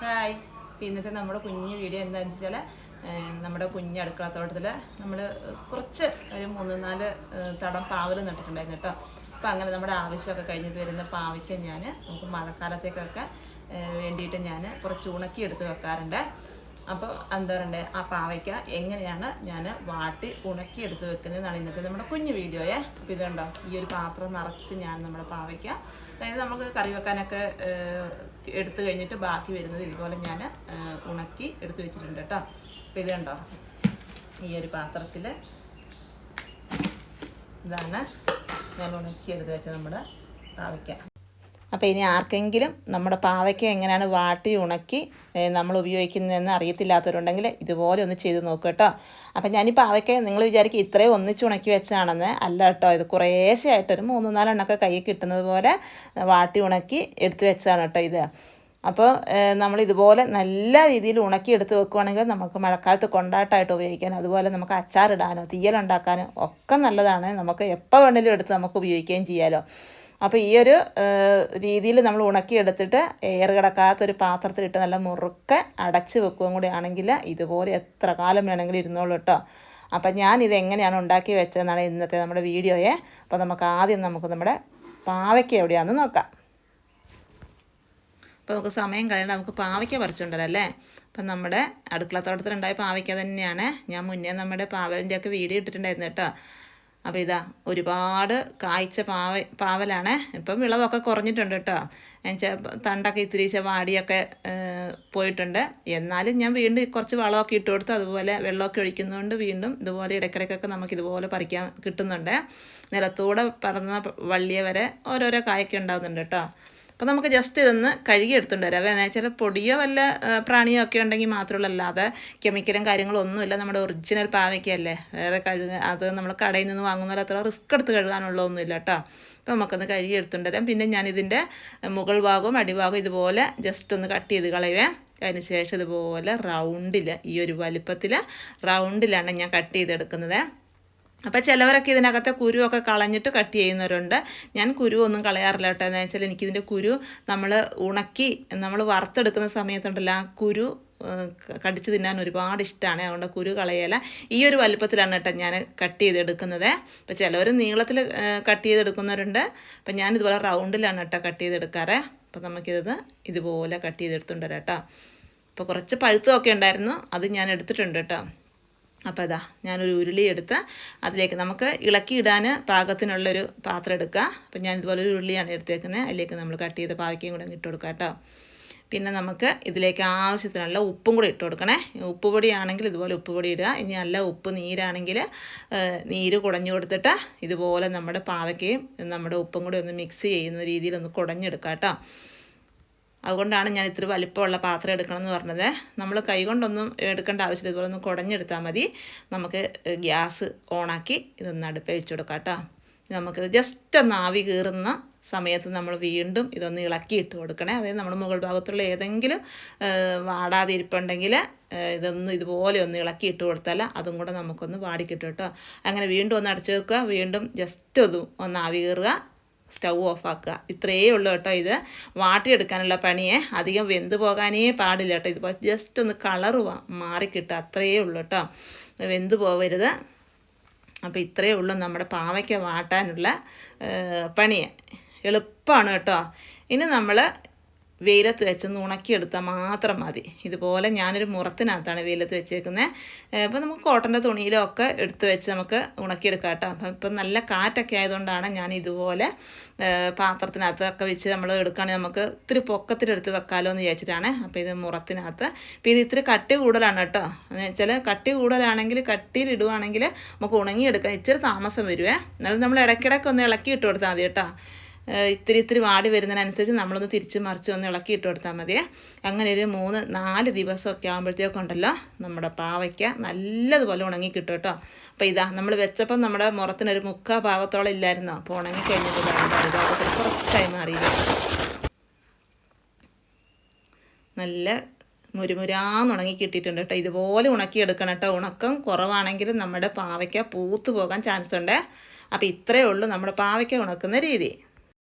Hi ഇന്നത്തെ നമ്മുടെ കുഞ്ഞു വീഡിയോ എന്താണെന്ന് വെച്ചാൽ നമ്മുടെ കുഞ്ഞ് അടുക്കള തോട്ടത്തിൽ നമ്മൾ കുറച്ച് ഒരു മൂന്ന് നാല് തടം പാവൽ നട്ടിട്ടുണ്ടായിരുന്നു കേട്ടോ. അപ്പം അങ്ങനെ നമ്മുടെ ആവശ്യമൊക്കെ കഴിഞ്ഞിട്ട് വരുന്ന പാവയ്ക്ക ഞാൻ നമുക്ക് മഴക്കാലത്തേക്കൊക്കെ വേണ്ടിയിട്ട് ഞാൻ കുറച്ച് ഉണക്കി എടുത്ത് വെക്കാറുണ്ട്. അപ്പോൾ എന്താ പറയണ്ടേ? ആ പാവയ്ക്ക എങ്ങനെയാണ് ഞാൻ വാട്ടി ഉണക്കി എടുത്ത് വെക്കുന്നതെന്നാണ് ഇന്നത്തെ നമ്മുടെ കുഞ്ഞു വീഡിയോയെ അപ്പോൾ ഇതുണ്ടോ? ഈ ഒരു പാത്രം നിറച്ച് ഞാൻ നമ്മുടെ പാവയ്ക്ക അതായത് നമുക്ക് കറി വെക്കാനൊക്കെ എടുത്തു കഴിഞ്ഞിട്ട് ബാക്കി വരുന്നത് ഇതുപോലെ ഞാൻ ഉണക്കി എടുത്തു വെച്ചിട്ടുണ്ട് കേട്ടോ. അപ്പോൾ ഇത് കണ്ടോ? ഈ ഒരു പാത്രത്തിൽ ഇതാണ് ഞാൻ ഉണക്കി എടുത്ത് വെച്ച നമ്മുടെ പാവയ്ക്ക. അപ്പോൾ ഇനി ആർക്കെങ്കിലും നമ്മുടെ പാവയ്ക്ക എങ്ങനെയാണ് വാട്ടി ഉണക്കി നമ്മൾ ഉപയോഗിക്കുന്നതെന്ന് അറിയത്തില്ലാത്തവരുണ്ടെങ്കിൽ ഇതുപോലെ ഒന്ന് ചെയ്ത് നോക്കുക കേട്ടോ. അപ്പോൾ ഞാൻ പാവയ്ക്ക നിങ്ങൾ വിചാരിക്കും ഇത്രയും ഒന്നിച്ച് ഉണക്കി വെച്ചാണെന്ന് അല്ല കേട്ടോ ഇത് ഒരു മൂന്ന് നാലെണ്ണമൊക്കെ കയ്യിൽ കിട്ടുന്നത് പോലെ വാട്ടി ഉണക്കി എടുത്ത് വെച്ചതാണ് കേട്ടോ ഇത്. അപ്പോൾ നമ്മൾ ഇതുപോലെ നല്ല രീതിയിൽ ഉണക്കി എടുത്ത് വെക്കുവാണെങ്കിൽ നമുക്ക് മഴക്കാലത്ത് കൊണ്ടാട്ടമായിട്ട് ഉപയോഗിക്കാൻ അതുപോലെ നമുക്ക് അച്ചാറിടാനോ തീയലുണ്ടാക്കാനോ ഒക്കെ നല്ലതാണ്. നമുക്ക് എപ്പോൾ വേണമെങ്കിലും എടുത്ത് നമുക്ക് ഉപയോഗിക്കുകയും ചെയ്യാമല്ലോ അപ്പോൾ ഈ ഒരു രീതിയിൽ നമ്മൾ ഉണക്കിയെടുത്തിട്ട് എയർ കിടക്കാത്തൊരു പാത്രത്തിലിട്ട് നല്ല മുറുക്കെ അടച്ച് വെക്കുകയും കൂടി ആണെങ്കിൽ ഇതുപോലെ എത്ര കാലം വേണമെങ്കിലും ഇരുന്നോളൂ കേട്ടോ. അപ്പം ഞാൻ ഇത് എങ്ങനെയാണ് ഉണ്ടാക്കി വെച്ചതെന്നാണ് ഇന്നത്തെ നമ്മുടെ വീഡിയോയെ. അപ്പോൾ നമുക്ക് ആദ്യം നമുക്ക് നമ്മുടെ പാവയ്ക്ക എവിടെയാണെന്ന് നോക്കാം. അപ്പോൾ നമുക്ക് സമയം കഴിയണ്ട നമുക്ക് പാവയ്ക്ക പറിച്ചുണ്ടല്ലേ അപ്പം നമ്മുടെ അടുക്കളത്തോട്ടത്തിലുണ്ടായ പാവയ്ക്ക തന്നെയാണ്. ഞാൻ മുന്നേ നമ്മുടെ പാവലിന്റെ ഒക്കെ വീഡിയോ ഇട്ടിട്ടുണ്ടായിരുന്നു കേട്ടോ. അപ്പോൾ ഇതാ ഒരുപാട് കായ്ച്ച പാവ പാവലാണ്. ഇപ്പം വിളവൊക്കെ കുറഞ്ഞിട്ടുണ്ട് കേട്ടോ. തണ്ടൊക്കെ ഇത്തിരി വാടിയൊക്കെ പോയിട്ടുണ്ട്. എന്നാലും ഞാൻ വീണ്ടും കുറച്ച് വളമൊക്കെ ഇട്ട് കൊടുത്തു അതുപോലെ വെള്ളമൊക്കെ ഒഴിക്കുന്നതുകൊണ്ട് വീണ്ടും ഇതുപോലെ ഇടയ്ക്കിടയ്ക്കൊക്കെ നമുക്ക് ഇതുപോലെ പറിക്കാൻ കിട്ടുന്നുണ്ട്. നിലത്തൂടെ പറന്ന വള്ളിയ വരെ ഓരോരോ കായൊക്കെ ഉണ്ടാകുന്നുണ്ട് കേട്ടോ. അപ്പോൾ നമുക്ക് ജസ്റ്റ് ഇതൊന്ന് കഴുകി എടുത്തുകൊണ്ട് വരാം. എന്ന് വെച്ചാൽ പൊടിയോ വല്ല പ്രാണിയോ ഒക്കെ ഉണ്ടെങ്കിൽ മാത്രമല്ല അല്ലാതെ കെമിക്കലും കാര്യങ്ങളും ഒന്നുമില്ല. നമ്മുടെ ഒറിജിനൽ പാവയ്ക്കല്ലേ വേറെ കഴുക അത് നമ്മൾ കടയിൽ നിന്ന് വാങ്ങുന്നതിൽ അത്ര റിസ്ക് എടുത്ത് കഴുകാനുള്ളതൊന്നുമില്ല കേട്ടോ. അപ്പോൾ നമുക്കൊന്ന് കഴുകി എടുത്തുകൊണ്ട് വരാം. പിന്നെ ഞാനിതിന്റെ മുകൾ ഭാഗവും അടിഭാഗവും ഇതുപോലെ ജസ്റ്റ് ഒന്ന് കട്ട് ചെയ്ത് കളയുവേ. അതിന് ശേഷം ഇതുപോലെ റൗണ്ടിൽ ഈ ഒരു വലിപ്പത്തിൽ റൗണ്ടിലാണ് ഞാൻ കട്ട് ചെയ്തെടുക്കുന്നത്. അപ്പോൾ ചിലവരൊക്കെ ഇതിനകത്തെ കുരുവൊക്കെ കളഞ്ഞിട്ട് കട്ട് ചെയ്യുന്നവരുണ്ട്. ഞാൻ കുരു ഒന്നും കളയാറില്ല കേട്ടോ. എന്ന് വെച്ചാൽ എനിക്കിതിന്റെ കുരു നമ്മൾ ഉണക്കി നമ്മൾ വറുത്തെടുക്കുന്ന സമയത്തുണ്ടല്ലോ ആ കുരു കടിച്ചു തിന്നാൻ ഒരുപാട് ഇഷ്ടമാണ് അതുകൊണ്ട് കുരു കളയല. ഈ ഒരു വലുപ്പത്തിലാണ് കേട്ടോ ഞാൻ കട്ട് ചെയ്തെടുക്കുന്നത്. അപ്പോൾ ചിലവർ നീളത്തിൽ കട്ട് ചെയ്തെടുക്കുന്നവരുണ്ട്. അപ്പം ഞാൻ ഇതുപോലെ റൗണ്ടിലാണ് കേട്ടോ കട്ട് ചെയ്തെടുക്കാറ്. അപ്പോൾ നമുക്കിത് ഇതുപോലെ കട്ട് ചെയ്തെടുത്തുണ്ട് കേട്ടോ. അപ്പോൾ കുറച്ച് പഴുത്തമൊക്കെ ഉണ്ടായിരുന്നു. അത് ഞാൻ എടുത്തിട്ടുണ്ട് കേട്ടോ. അപ്പോൾ അതാ ഞാനൊരു ഉരുളി എടുത്ത് അതിലേക്ക് നമുക്ക് ഇളക്കിയിടാൻ പാകത്തിനുള്ളൊരു പാത്രം എടുക്കുക. അപ്പം ഞാൻ ഇതുപോലെ ഒരു ഉരുളിയാണ് എടുത്തേക്കുന്നത്. അതിലേക്ക് നമ്മൾ കട്ട് ചെയ്ത പാവയ്ക്കയും കൂടെ ഇട്ട് കൊടുക്കുക കേട്ടോ. പിന്നെ നമുക്ക് ഇതിലേക്ക് ആവശ്യത്തിനുള്ള ഉപ്പും കൂടി ഇട്ട് കൊടുക്കണേ. ഉപ്പ് പൊടിയാണെങ്കിൽ ഇതുപോലെ ഉപ്പ് പൊടി ഇടുക. ഇനി നല്ല ഉപ്പ് നീരാണെങ്കിൽ നീര് കുടഞ്ഞു കൊടുത്തിട്ട് ഇതുപോലെ നമ്മുടെ പാവയ്ക്കയും നമ്മുടെ ഉപ്പും കൂടി ഒന്ന് മിക്സ് ചെയ്യുന്ന രീതിയിൽ ഒന്ന് കുടഞ്ഞെടുക്കാം കേട്ടോ. അതുകൊണ്ടാണ് ഞാൻ ഇത്ര വലിപ്പമുള്ള പാത്രം എടുക്കണമെന്ന് പറഞ്ഞത്. നമ്മൾ കൈകൊണ്ടൊന്നും എടുക്കേണ്ട ആവശ്യമില്ല. ഇതുപോലെ ഒന്ന് കുടഞ്ഞെടുത്താൽ മതി. നമുക്ക് ഗ്യാസ് ഓണാക്കി ഇതൊന്ന് അടുപ്പ് വെച്ച് കൊടുക്കാം കേട്ടോ. നമുക്ക് ജസ്റ്റ് ഒന്ന് ആവി കീറുന്ന സമയത്ത് നമ്മൾ വീണ്ടും ഇതൊന്ന് ഇളക്കി ഇട്ട് കൊടുക്കണേ. അതായത് നമ്മുടെ മുകൾ ഭാഗത്തുള്ള ഏതെങ്കിലും വാടാതെ ഇരിപ്പുണ്ടെങ്കിൽ ഇതൊന്ന് ഇതുപോലെ ഒന്ന് ഇളക്കി ഇട്ട് കൊടുത്താൽ അതും കൂടെ നമുക്കൊന്ന് വാടിക്കിട്ടും കേട്ടോ. അങ്ങനെ വീണ്ടും ഒന്ന് അടച്ചു വെക്കുക. വീണ്ടും ജസ്റ്റ് ഒന്ന് ഒന്ന് ആവി കീറുക. സ്റ്റൗ ഓഫാക്കുക. ഇത്രയേ ഉള്ളൂ കേട്ടോ ഇത്. വാട്ടിയെടുക്കാനുള്ള പണിയെ. അധികം വെന്ത് പോകാനേ പാടില്ല കേട്ടോ. ഇതിപ്പോൾ ജസ്റ്റ് ഒന്ന് കളറ് മാറിക്കിട്ടുക അത്രയേ ഉള്ളൂ കേട്ടോ. വെന്ത് പോവരുത്. അപ്പോൾ ഇത്രയേ ഉള്ളൂ നമ്മുടെ പാവയ്ക്ക വാട്ടാനുള്ള പണി എളുപ്പമാണ് കേട്ടോ. ഇനി നമ്മൾ വെയിലത്ത് വെച്ചൊന്ന് ഉണക്കിയെടുത്താൽ മാത്രം മതി. ഇതുപോലെ ഞാനൊരു മുറത്തിനകത്താണ് വെയിലത്ത് വെച്ചേക്കുന്നത് അപ്പോൾ നമുക്ക് കോട്ടന്റെ തുണിയിലോ ഒക്കെ എടുത്ത് വെച്ച് നമുക്ക് ഉണക്കിയെടുക്കാം കേട്ടോ. അപ്പം ഇപ്പം നല്ല കാറ്റൊക്കെ ആയതുകൊണ്ടാണ് ഞാൻ ഇതുപോലെ പാത്രത്തിനകത്തൊക്കെ വെച്ച് നമ്മൾ എടുക്കുകയാണെങ്കിൽ നമുക്ക് ഇത്തിരി പൊക്കത്തിലെടുത്ത് വെക്കാമല്ലോ എന്ന് വിചാരിച്ചിട്ടാണ്. അപ്പോൾ ഇത് മുറത്തിനകത്ത്. അപ്പോൾ ഇത് ഇത്തിരി കട്ടി കൂടുതലാണ് കേട്ടോ. എന്ന് വെച്ചാൽ കട്ടി കൂടുതലാണെങ്കിൽ കട്ടിയിൽ ഇടുവാണെങ്കിൽ നമുക്ക് ഉണങ്ങിയെടുക്കാം ഇച്ചിരി താമസം വരുവേ. എന്നാലും നമ്മൾ ഇടയ്ക്കിടയ്ക്ക് ഒന്ന് ഇളക്കി ഇട്ട് കൊടുത്താൽ മതി കേട്ടോ. ഇത്തിരി ഇത്തിരി വാടി വരുന്നതിനനുസരിച്ച് നമ്മളൊന്ന് തിരിച്ച് മറിച്ച് ഒന്ന് ഇളക്കി ഇട്ട് കൊടുത്താൽ മതിയെ അങ്ങനെ ഒരു മൂന്ന് നാല് ദിവസമൊക്കെ ആകുമ്പോഴത്തേക്കുണ്ടല്ലോ നമ്മുടെ പാവയ്ക്ക നല്ലതുപോലെ ഉണങ്ങി കിട്ടും കേട്ടോ. അപ്പോൾ ഇതാ നമ്മൾ വെച്ചപ്പം നമ്മുടെ മുറത്തിനൊരു മുക്കാ ഭാഗത്തോളം ഇല്ലായിരുന്നു. അപ്പോൾ ഉണങ്ങി കഴിഞ്ഞപ്പോൾ കുറച്ചായി മാറിയില്ല? നല്ല മുരുമുരാന്ന് ഉണങ്ങി കിട്ടിയിട്ടുണ്ട് കേട്ടോ. ഇതുപോലെ ഉണക്കി എടുക്കണം കേട്ടോ. ഉണക്കം കുറവാണെങ്കിൽ നമ്മുടെ പാവയ്ക്ക പൂത്ത് പോകാൻ ചാൻസ് ഉണ്ട് അപ്പോൾ ഇത്രയേ ഉള്ളൂ നമ്മുടെ പാവയ്ക്ക ഉണക്കുന്ന രീതി.